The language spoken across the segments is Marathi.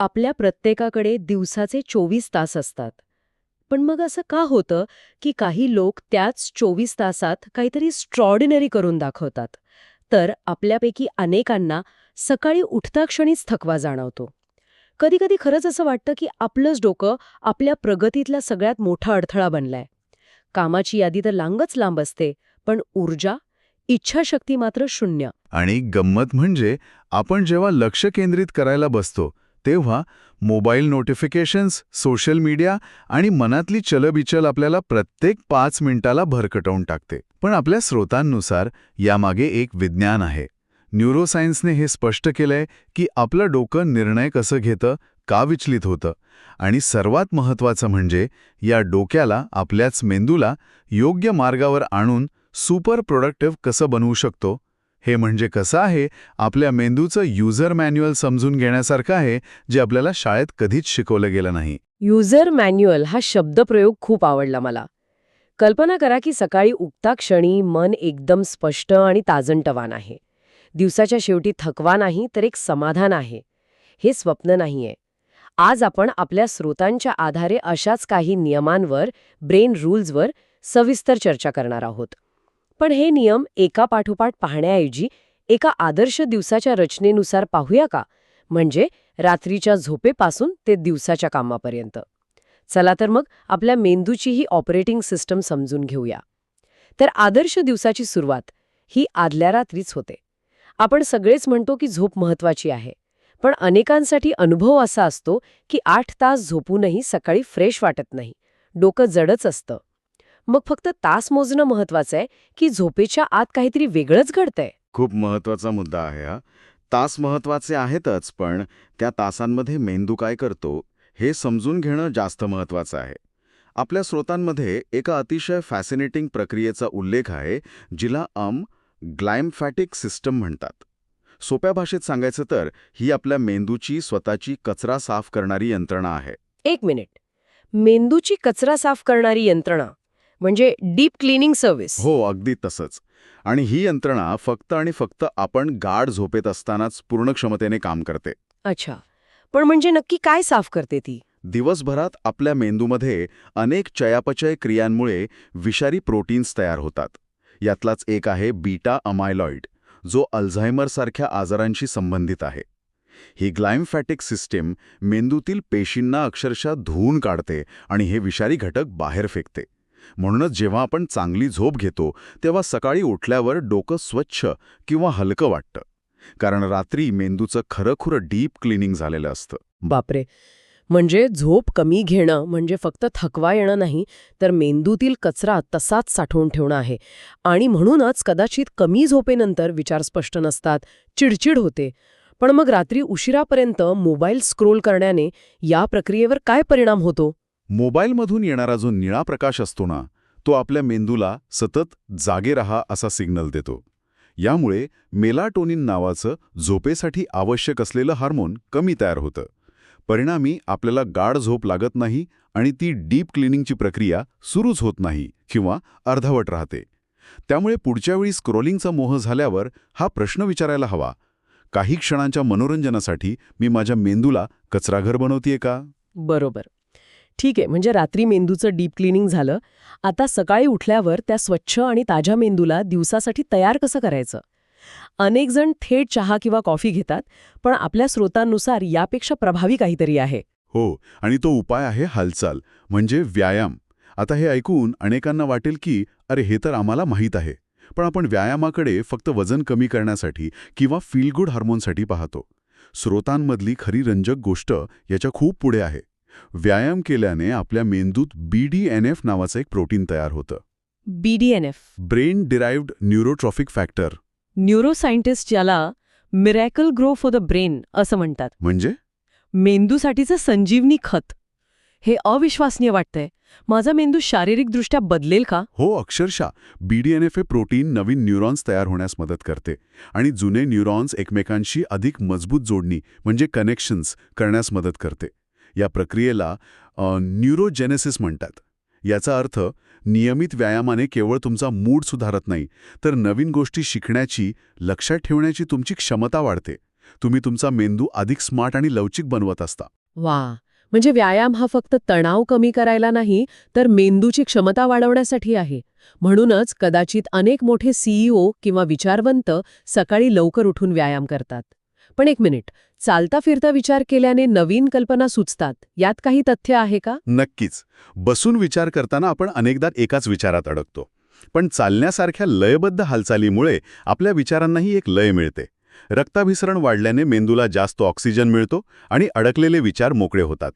आपल्या प्रत्येकाकडे दिवसाचे चोवीस तास असतात. पण मग असं का होतं की काही लोक त्याच चोवीस तासात काहीतरी स्ट्रॉर्डिनरी करून दाखवतात? तर आपल्यापैकी अनेकांना सकाळी उठता क्षणीच थकवा जाणवतो. कधीकधी खरंच असं वाटतं की आपलंच डोकं आपल्या प्रगतीतला सगळ्यात मोठा अडथळा बनलाय. कामाची यादी तर लांबच लांब असते पण ऊर्जा इच्छाशक्ती मात्र शून्य. आणि गंमत म्हणजे आपण जेव्हा लक्ष केंद्रित करायला बसतो तेव्हा मोबाईल नोटिफिकेशन्स सोशल मीडिया आणि मनातली चलबिचल आपल्याला प्रत्येक पाच मिनिटाला भरकटवून टाकते. पण आपल्या स्रोतांनुसार यामागे एक विज्ञान आहे. न्यूरोसायन्सने हे स्पष्ट केलंय की आपलं डोकं निर्णय कसं घेतं का विचलित होतं आणि सर्वात महत्त्वाचं म्हणजे या डोक्याला आपल्याच मेंदूला योग्य मार्गावर आणून सुपर प्रोडक्टिव्ह कसं बनवू शकतो हे म्हणजे कसं आहे? आपल्या मेंदूचं युजर मॅन्युअल समजून घेण्यासारखं आहे जे आपल्याला शाळेत कधीच शिकवलं गेलं नाही. युजर मॅन्युअल हा शब्दप्रयोग खूप आवडला मला. कल्पना करा की सकाळी उगता क्षणी मन एकदम स्पष्ट आणि ताजंटवान आहे. दिवसाच्या शेवटी थकवा नाही तर एक समाधान आहे. हे स्वप्न नाहीये. आज आपण आपल्या स्रोतांच्या आधारे अशाच काही नियमांवर ब्रेन रूल्सवर सविस्तर चर्चा करणार आहोत. पण हे नियम एका पाठोपाठ पाहण्याऐवजी एका आदर्श दिवसाच्या रचनेनुसार पाहूया का? म्हणजे रात्रीच्या झोपेपासून ते दिवसाच्या कामापर्यंत. चला तर मग आपल्या मेंदूची ही ऑपरेटिंग सिस्टम समजून घेऊया. तर आदर्श दिवसाची सुरुवात ही आदल्या रात्रीच होते. आपण सगळेच म्हणतो की झोप महत्वाची आहे. पण अनेकांसाठी अनुभव असा असतो की आठ तास झोपूनही सकाळी फ्रेश वाटत नाही. डोकं जडच असतं. मग फक्त तास मोजणं महत्वाचं आहे की झोपेच्या आत काहीतरी वेगळंच घडतंय? खूप महत्त्वाचा मुद्दा आहे हा. तास महत्त्वाचे आहेतच पण त्या तासांमध्ये मेंदू काय करतो हे समजून घेणं जास्त महत्वाचं आहे. आपल्या स्रोतांमध्ये एका अतिशय फॅसिनेटिंग प्रक्रियेचा उल्लेख आहे जिला अम ग्लायम्फॅटिक सिस्टम म्हणतात. सोप्या भाषेत सांगायचं तर ही आपल्या मेंदूची स्वतःची कचरा साफ करणारी यंत्रणा आहे. एक मिनिट. मेंदूची कचरा साफ करणारी यंत्रणा. म्हणजे डीप क्लिनिंग सर्व्हिस. हो अगदी तसंच. आणि ही यंत्रणा फक्त आणि फक्त आपण गाढ झोपेत असतानाच पूर्ण क्षमतेने काम करते. अच्छा. पण म्हणजे नक्की काय साफ करते ती? दिवसभरात आपल्या मेंदूमध्ये अनेक चयापचय क्रियांमुळे विषारी प्रोटीन्स तयार होतात. यातलाच एक आहे बीटा अमायलॉइड जो अल्झायमरसारख्या आजारांशी संबंधित आहे. ही ग्लायम्फॅटिक सिस्टीम मेंदूतील पेशींना अक्षरशः धुवून काढते आणि हे विषारी घटक बाहेर फेकते. म्हणूनच जेव्हा आपण चांगली झोप घेतो तेव्हा सकाळी उठल्यावर डोकं स्वच्छ किंवा हलकं वाटतं. कारण रात्री मेंदूचं खरंखुरं डीप क्लिनिंग झालेलं असतं. बापरे! म्हणजे झोप कमी घेणं म्हणजे फक्त थकवा येणं नाही तर मेंदूतील कचरा तसाच साठवून ठेवणं आहे. आणि म्हणूनच कदाचित कमी झोपेनंतर विचार स्पष्ट नसतात चिडचिड होते. पण मग रात्री उशिरापर्यंत मोबाईल स्क्रोल करण्याने या प्रक्रियेवर काय परिणाम होतो? मोबाईलमधून येणारा जो निळा प्रकाश असतो ना तो आपल्या मेंदूला सतत जागे रहा असा सिग्नल देतो. यामुळे मेलाटोनिन नावाचं झोपेसाठी आवश्यक असलेलं हार्मोन कमी तयार होतं. परिणामी आपल्याला गाढ झोप लागत नाही आणि ती डीप क्लिनिंगची प्रक्रिया सुरूच होत नाही किंवा अर्धवट राहते. त्यामुळे पुढच्या वेळी स्क्रोलिंगचा मोह झाल्यावर हा प्रश्न विचारायला हवा. काही क्षणांच्या मनोरंजनासाठी मी माझ्या मेंदूला कचराघर बनवतीये का? बरोबर. ठीक आहे म्हणजे रात्री मेंदूचं डीप क्लिनिंग झालं. आता सकाळी उठल्यावर त्या स्वच्छ आणि ताज्या मेंदूला दिवसासाठी तयार कसं करायचं? अनेक जण थेट चहा किंवा कॉफी घेतात पण आपल्या स्रोतांनुसार यापेक्षा प्रभावी काहीतरी आहे. हो आणि तो उपाय आहे हालचाल म्हणजे व्यायाम. आता हे ऐकून अनेकांना वाटेल की अरे हे तर आम्हाला माहीत आहे. पण आपण व्यायामाकडे फक्त वजन कमी करण्यासाठी किंवा फील गुड हार्मोनसाठी पाहतो. स्रोतांमधली खरी रंजक गोष्ट याच्या खूप पुढे आहे. व्यायाम केल्याने आपल्या मेंदूत बीडीएनएफ नावाचं एक प्रोटीन तयार होतं. BDNF brain derived neurotrophic factor neuroscientist याला miracle grow for the brain असं म्हणतात. म्हणजे? मेंदूसाठीचं संजीवनी खत. हे अविश्वसनीय वाटतंय. माझा मेंदू शारीरिकदृष्ट्या बदलेल का? हो अक्षरशः. बीडीएनएफ हे प्रोटीन नवीन न्यूरॉन्स तयार होण्यास मदत करते आणि जुने न्यूरॉन्स एकमेकांशी अधिक मजबूत जोडणी म्हणजे कनेक्शन्स करण्यास मदत करते. या प्रक्रियेला न्यूरोजेनेसिस म्हणतात. याचा अर्थ नियमित व्यायामाने केवळ तुमचा मूड सुधारत नाही तर नवीन गोष्टी शिकण्याची लक्षात ठेवण्याची तुमची क्षमता वाढते. तुम्ही तुमचा मेंदू अधिक स्मार्ट आणि लवचिक बनवत असता. वा! म्हणजे व्यायाम हा फक्त तणाव कमी करायला नाही तर मेंदूची क्षमता वाढवण्यासाठी आहे. म्हणूनच कदाचित अनेक मोठे सीईओ किंवा विचारवंत सकाळी लवकर उठून व्यायाम करतात. पण एक मिनिट. चालता फिरता विचार केल्याने नवीन कल्पना सुचतात. यात काही तथ्य आहे का? नक्कीच. बसून विचार करताना आपण अनेकदा एकाच विचारात अडकतो. पण चालण्यासारख्या लयबद्ध हालचालीमुळे आपल्या विचारांनाही एक लय मिळते. रक्ताभिसरण वाढल्याने मेंदूला जास्त ऑक्सिजन मिळतो आणि अडकलेले विचार मोकळे होतात.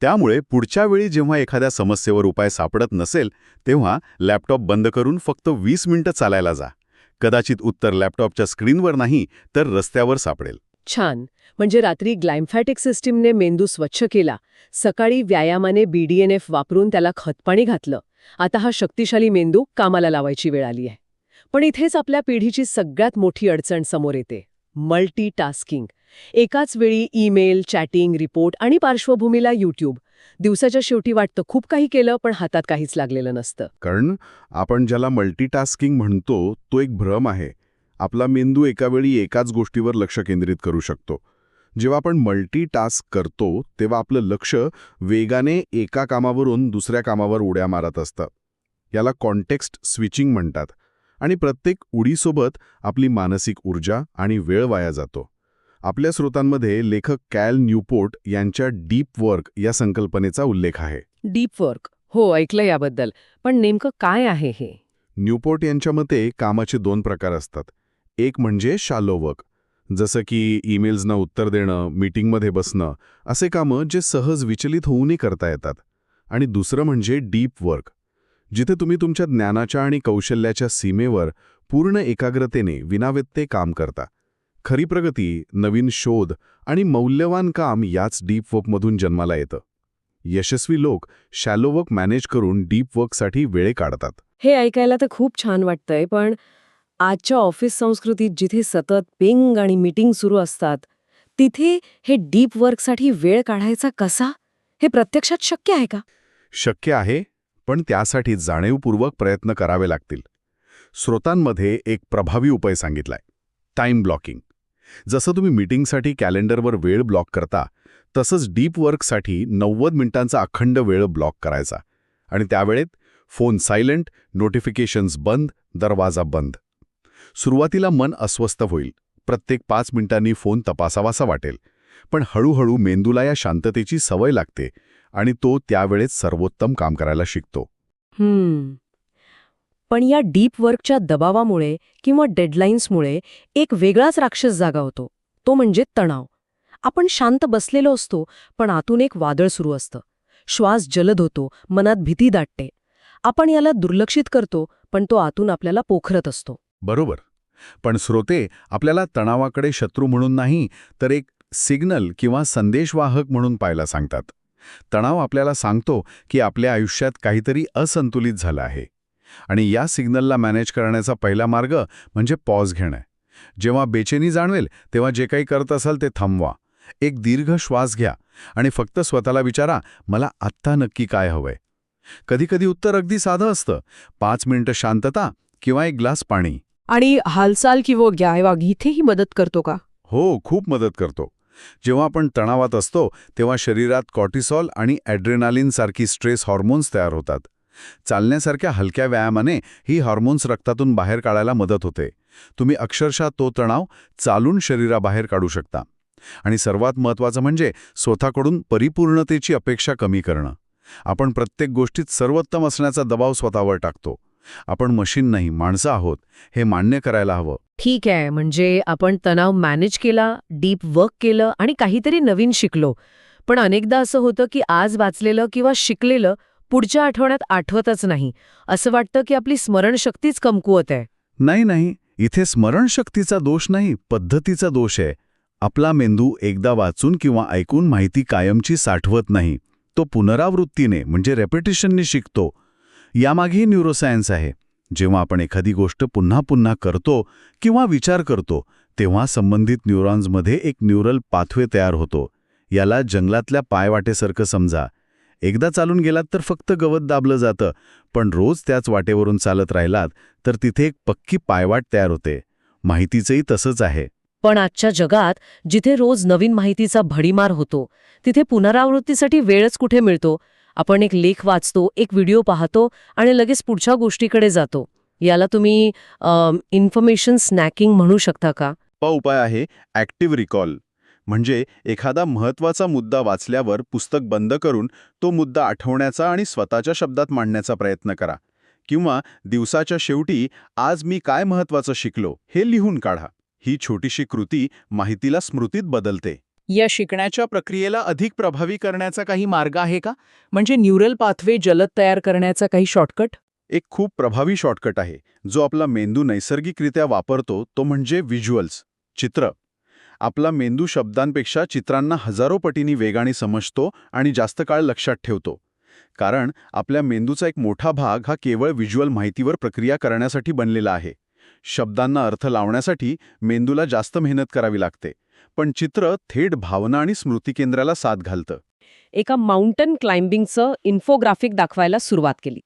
त्यामुळे पुढच्या वेळी जेव्हा एखाद्या समस्येवर उपाय सापडत नसेल तेव्हा लॅपटॉप बंद करून फक्त वीस मिनिटं चालायला जा. कदाचित उत्तर लॅपटॉपच्या स्क्रीनवर नाही तर रस्त्यावर सापडेल. छान. म्हणजे रात्री ग्लायम्फॅटिक सिस्टीमने मेंदू स्वच्छ केला. सकाळी व्यायामाने बीडीएनएफ वापरून त्याला खतपाणी घातलं. आता हा शक्तिशाली मेंदू कामाला लावायची वेळ आली आहे. पण इथेच आपल्या पिढीची सगळ्यात मोठी अडचण समोर येते. मल्टीटास्किंग. एकाच वेळी ईमेल चॅटिंग रिपोर्ट आणि पार्श्वभूमीला यूट्यूब. दिवसाच्या शेवटी वाटतं खूप काही केलं पण हातात काहीच लागलेलं नसतं. कारण आपण ज्याला मल्टीटास्किंग म्हणतो तो एक भ्रम आहे. आपला मेंदू एका वेळी एकाच गोष्टीवर लक्ष केंद्रित करू शकतो. जेव्हा आपण मल्टीटास्क करतो तेव्हा आपलं लक्ष वेगाने एका कामावरून दुसऱ्या कामावर उड्या मारत असतं. याला कॉन्टेक्स्ट स्विचिंग म्हणतात आणि प्रत्येक उडीसोबत आपली मानसिक ऊर्जा आणि वेळ वाया जातो. आपल्या स्रोतांमध्ये लेखक कॅल न्यूपोर्ट यांच्या डीप वर्क या संकल्पनेचा उल्लेख आहे. Deep work. हो ऐकलं याबद्दल. पण नेमकं काय आहे हे? न्यूपोर्ट यांच्या मते कामाचे दोन प्रकार असतात. एक म्हणजे शालोवक. जसं की ईमेल्सना उत्तर देणं मीटिंगमध्ये बसणं असे कामं जे सहज विचलित होऊनही करता येतात. आणि दुसरं म्हणजे डीप वर्क. जिथे तुम्ही तुमच्या ज्ञानाच्या आणि कौशल्याच्या सीमेवर पूर्ण एकाग्रतेने विनाव्यत्यय काम करता. खरी प्रगती नवीन शोध आणि मौल्यवान काम याच डीप वर्कमधून जन्माला येतं. यशस्वी लोक शॅलो वर्क मॅनेज करून डीप वर्कसाठी वेळ काढतात. हे ऐकायला तर खूप छान वाटतंय पण आजच्या ऑफिस संस्कृतीत जिथे सतत पेंग आणि मीटिंग सुरू असतात तिथे हे डीप वर्कसाठी वेळ काढायचा कसा? हे प्रत्यक्षात शक्य आहे का? शक्य आहे पण त्यासाठी जाणीवपूर्वक प्रयत्न करावे लागतील. स्रोतांमध्ये एक प्रभावी उपाय सांगितलाय टाइम ब्लॉकिंग जसं तुम्ही मीटिंगसाठी कॅलेंडरवर वेळ ब्लॉक करता तसंच डीप वर्कसाठी नव्वद मिनिटांचा अखंड वेळ ब्लॉक करायचा. आणि त्यावेळेत फोन सायलेंट नोटिफिकेशन्स बंद दरवाजा बंद. सुरुवातीला मन अस्वस्थ होईल. प्रत्येक पाच मिनिटांनी फोन तपासावासा वाटेल. पण हळूहळू मेंदूला या शांततेची सवय लागते आणि तो त्यावेळेस सर्वोत्तम काम करायला शिकतो. हम्म. पण या डीप वर्कच्या दबावामुळे किंवा डेडलाईन्समुळे एक वेगळाच राक्षस जागा होतो. तो म्हणजे तणाव. आपण शांत बसलेलो असतो पण आतून एक वादळ सुरू असतं. श्वास जलद होतो मनात भीती दाटते. आपण याला दुर्लक्षित करतो पण तो आतून आपल्याला पोखरत असतो. बरोबर. पण श्रोते आपल्याला तणावाकडे शत्रू म्हणून नाही तर एक सिग्नल किंवा संदेशवाहक म्हणून पाहायला सांगतात. तणाव आपल्याला सांगतो की आपल्या आयुष्यात काहीतरी असंतुलित झालं आहे. आणि या सिग्नलला मॅनेज करण्याचा पहिला मार्ग म्हणजे पॉज घेणं. जेव्हा बेचेनी जाणवेल तेव्हा जे काही करत असाल ते थांबवा. एक दीर्घ श्वास घ्या आणि फक्त स्वतःला विचारा मला आत्ता नक्की काय हवंय. कधीकधी उत्तर अगदी साधं असतं. पाच मिनिटं शांतता किंवा एक ग्लास पाणी. आणि हालचाल किंवा ग्यायवाग इथेही मदत करतो का? हो खूप मदत करतो. जेव्हा आपण तणावात असतो तेव्हा शरीरात कॉर्टिसॉल आणि ॲड्रेनालिन सारखी स्ट्रेस हॉर्मोन्स तयार होतात. चालण्यासारख्या हलक्या व्यायामाने ही हॉर्मोन्स रक्तातून बाहेर काढायला मदत होते. तुम्ही अक्षरशः तो तणाव चालून शरीराबाहेर काढू शकता. आणि सर्वात महत्त्वाचं म्हणजे स्वतःकडून परिपूर्णतेची अपेक्षा कमी करणं. आपण प्रत्येक गोष्टीत सर्वोत्तम असण्याचा दबाव स्वतःवर टाकतो. आपण मशीन नाही माणसं आहोत हे मान्य करायला हवं. ठीक आहे म्हणजे आपण तणाव मॅनेज केला डीप वर्क केलं आणि काहीतरी नवीन शिकलो. पण अनेकदा असं होतं की आज वाचलेलं किंवा शिकलेलं पुढच्या आठवड्यात आठवतच नाही. असं वाटतं की आपली स्मरणशक्तीच कमकुवत आहे. नाही नाही इथे स्मरणशक्तीचा दोष नाही पद्धतीचा दोष आहे. आपला मेंदू एकदा वाचून किंवा ऐकून माहिती कायमची साठवत नाही. तो पुनरावृत्तीने म्हणजे रेपिटेशनने शिकतो. यामागेही न्यूरोसायन्स आहे. जेव्हा आपण एखादी गोष्ट पुन्हा पुन्हा करतो किंवा विचार करतो तेव्हा संबंधित न्यूरॉन्समध्ये एक न्यूरल पाथवे तयार होतो. याला जंगलातल्या पायवाटेसारखं समजा. एकदा चालून गेलात तर फक्त गवत दाबलं जातं पण रोज त्याच वाटेवरून चालत राहिलात तर तिथे एक पक्की पायवाट तयार होते. माहितीचंही तसंच आहे. पण आजच्या जगात जिथे रोज नवीन माहितीचा भडीमार होतो तिथे पुनरावृत्तीसाठी वेळच कुठे मिळतो? आपण एक लेख वाचतो एक व्हिडिओ पाहतो आणि लगेच पुढच्या गोष्टीकडे जातो. याला तुम्ही इन्फॉर्मेशन स्नॅकिंग म्हणू शकता का? उपाय आहे ॲक्टिव्ह रिकॉल म्हणजे एखादा महत्त्वाचा मुद्दा वाचल्यावर पुस्तक बंद करून तो मुद्दा आठवण्याचा आणि स्वतःच्या शब्दात मांडण्याचा प्रयत्न करा. किंवा दिवसाच्या शेवटी आज मी काय महत्वाचं शिकलो हे लिहून काढा. ही छोटीशी कृती माहितीला स्मृतीत बदलते. या शिकण्याच्या प्रक्रियेला अधिक प्रभावी करण्याचा काही मार्ग आहे का? म्हणजे न्यूरल पाथवे जलद तयार करण्याचा काही शॉर्टकट? एक खूप प्रभावी शॉर्टकट आहे जो आपला मेंदू नैसर्गिकरित्या वापरतो तो म्हणजे व्हिज्युअल्स चित्र. आपला मेंदू शब्दांपेक्षा चित्रांना हजारो पटींनी वेगाने समजतो आणि जास्त काळ लक्षात ठेवतो. कारण आपल्या मेंदूचा एक मोठा भाग हा केवळ व्हिज्युअल माहितीवर प्रक्रिया करण्यासाठी बनलेला आहे. शब्दांना अर्थ लावण्यासाठी मेंदूला जास्त मेहनत करावी लागते. पण चित्र थेट भावना आणि स्मृतिकेंद्राला साथ घालतं. एका माउंटन क्लाइम्बिंगचं इन्फोग्राफिक दाखवायला सुरुवात केली.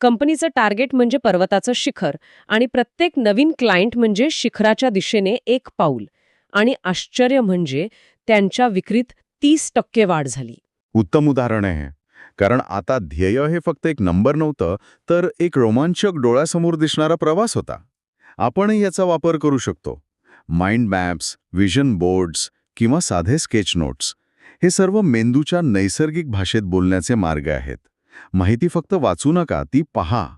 कंपनीचं टार्गेट म्हणजे पर्वताचं शिखर आणि प्रत्येक नवीन क्लायंट म्हणजे शिखराच्या दिशेने एक पाऊल. आणि आश्चर्य म्हणजे त्यांच्या विक्रीत तीस टक्के वाढ झाली. उत्तम उदाहरण आहे कारण आता ध्येय हे फक्त एक नंबर नव्हतं तर एक रोमांचक डोळ्यासमोर दिसणारा प्रवास होता. आपणही याचा वापर करू शकतो. माइंड मॅप्स विजन बोर्ड्स किंवा साधे स्केच नोट्स हे सर्व मेंदूच्या नैसर्गिक भाषेत बोलण्याचे मार्ग आहेत. माहिती फक्त वाचू नका ती पहा.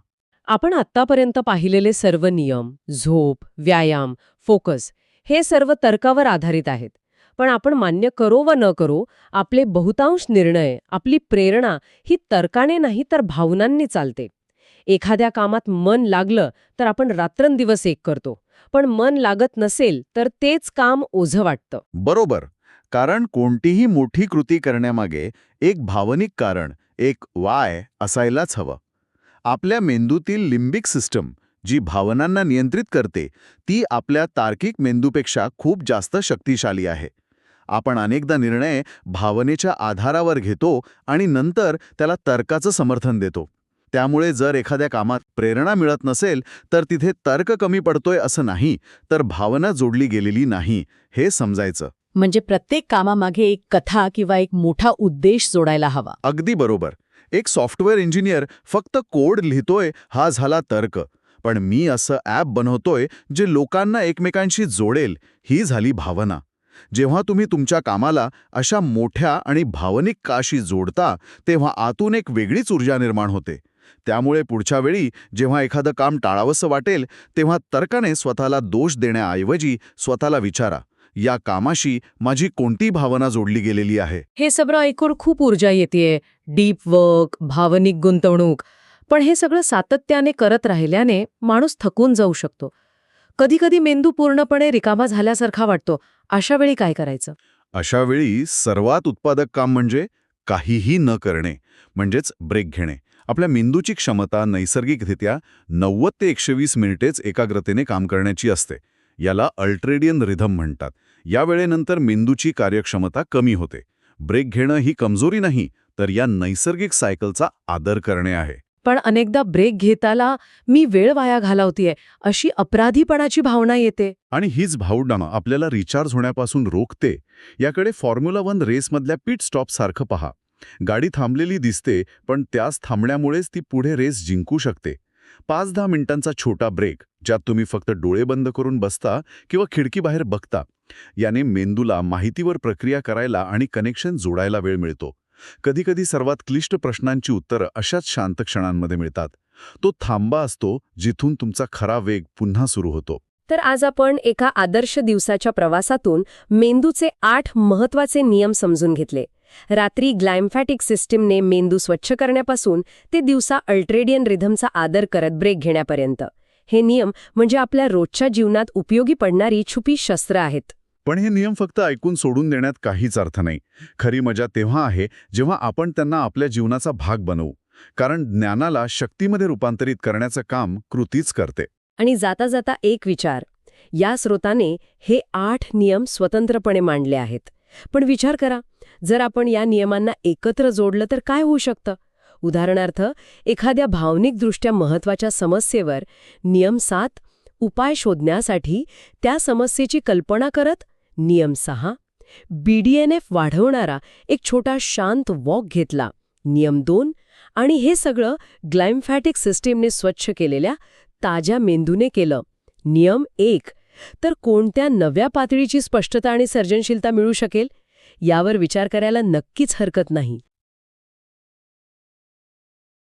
आपण आत्तापर्यंत पाहिलेले सर्व नियम झोप व्यायाम फोकस हे सर्व तर्कावर आधारित आहेत. पण आपण मान्य करो व न करो आपले बहुतांश निर्णय आपली प्रेरणा ही तर्काने नाही तर भावनांनी चालते. एखाद्या कामात मन लागलं तर आपण रात्रंदिवस एक करतो. पण मन लागत नसेल तर तेच काम ओझं वाटतं. बरोबर. कारण कोणतीही मोठी कृती करण्यामागे एक भावनिक कारण एक वाय असायलाच हवं. आपल्या मेंदूतील लिंबिक सिस्टम जी भावनांना नियंत्रित करते ती आपल्या तार्किक मेंदूपेक्षा खूप जास्त शक्तिशाली आहे. आपण अनेकदा निर्णय भावनेच्या आधारावर घेतो आणि नंतर त्याला तर्काचं समर्थन देतो. त्यामुळे जर एखाद्या कामात प्रेरणा मिळत नसेल तर तिथे तर्क कमी पडतोय असं नाही तर भावना जोडली गेलेली नाही हे समजायचं. म्हणजे प्रत्येक कामामागे एक कथा किंवा एक मोठा उद्देश जोडायला हवा. अगदी बरोबर. एक सॉफ्टवेअर इंजिनियर फक्त कोड लिहितोय हा झाला तर्क. पण मी असं ॲप बनवतोय जे लोकांना एकमेकांशी जोडेल ही झाली भावना. जेव्हा तुम्ही तुमच्या कामाला अशा मोठ्या आणि भावनिक काशी जोडता तेव्हा आतून एक वेगळीच ऊर्जा निर्माण होते. त्यामुळे पुढच्या वेळी जेव्हा एखादं काम टाळावंसं वाटेल तेव्हा तर्काने स्वतःला दोष देण्याऐवजी स्वतःला विचारा. या कामाशी माझी कोणती भावना जोडली गेलेली आहे. हे सगळं ऐकून खूप ऊर्जा येते डीप वर्क भावनिक गुंतवणूक. पण हे सगळं सातत्याने करत राहिल्याने माणूस थकून जाऊ शकतो. कधीकधी मेंदू पूर्णपणे रिकामा झाल्यासारखा वाटतो. अशा वेळी काय करायचं? अशा वेळी सर्वात उत्पादक काम म्हणजे काहीही न करणे म्हणजेच ब्रेक घेणे. आपल्या मेंदूची क्षमता नैसर्गिकरित्या नव्वद ते एकशे वीस मिनिटेच एकाग्रतेने काम करण्याची असते. याला अल्ट्रेडियन रिधम म्हणतात. या वेळेनंतर मेंदूची कार्यक्षमता कमी होते. ब्रेक घेणं ही कमजोरी नाही तर या नैसर्गिक सायकलचा आदर करणे आहे. पण अनेकदा ब्रेक घेताना मी वेळ वाया घालवतीये अशी अपराधीपणाची भावना येते. आणि हीच भावना आपल्याला रिचार्ज होण्यापासून रोखते. याकडे फॉर्म्युला वन रेसमधल्या पिट स्टॉप सारखं पहा. गाडी थांबलेली दिसते पण त्याच थांबण्यामुळेच ती पुढे रेस जिंकू शकते. पाच दहा मिनिटांचा छोटा ब्रेक ज्यात तुम्ही फक्त डोळे बंद करून बसता किंवा खिडकीबाहेर बघता. याने मेंदूला माहितीवर प्रक्रिया करायला आणि कनेक्शन जोडायला वेळ मिळतो. कधीकधी सर्वात क्लिष्ट प्रश्नांची उत्तरं अशाच शांत क्षणांमध्ये मिळतात. तो थांबा असतो जिथून तुमचा खरा वेग पुन्हा सुरू होतो. तर आज आपण एका आदर्श दिवसाच्या प्रवासातून मेंदूचे आठ महत्त्वाचे नियम समजून घेतले. रात्री ग्लायम्फॅटिक सिस्टीमने मेंदू स्वच्छ करण्यापासून ते दिवसा अल्ट्रेडियन रिधमचा आदर करत ब्रेक घेण्यापर्यंत. हे नियम म्हणजे आपल्या रोजच्या जीवनात उपयोगी पडणारी छुपी शस्त्र आहेत. पण हे नियम फक्त ऐकून सोडून देण्यात काहीच अर्थ नाही. खरी मजा तेव्हा आहे जेव्हा आपण त्यांना आपल्या जीवनाचा भाग बनवू. कारण ज्ञानाला शक्तीमध्ये रूपांतरित करण्याचं काम कृतीच करते. आणि जाता जाता एक विचार. या स्रोताने हे आठ नियम स्वतंत्रपणे मांडले आहेत. पण विचार करा जर आपण या नियमांना एकत्र जोडलं तर काय होऊ शकतं? उदाहरणार्थ एखाद्या भावनिकदृष्ट्या महत्त्वाच्या समस्येवर नियम सात उपाय शोधण्यासाठी त्या समस्येची कल्पना करत नियम सहा बीडीएनएफ वाढवणारा एक छोटा शांत वॉक घेतला. नियम दोन आणि हे सगळं ग्लायम्फॅटिक सिस्टीमने स्वच्छ केलेल्या ताज्या मेंदूने केलं. नियम एक तर कोणत्या नव्या पातळीची स्पष्टता आणि सर्जनशीलता मिळू शकेल? यावर विचार करायला नक्कीच हरकत नाही.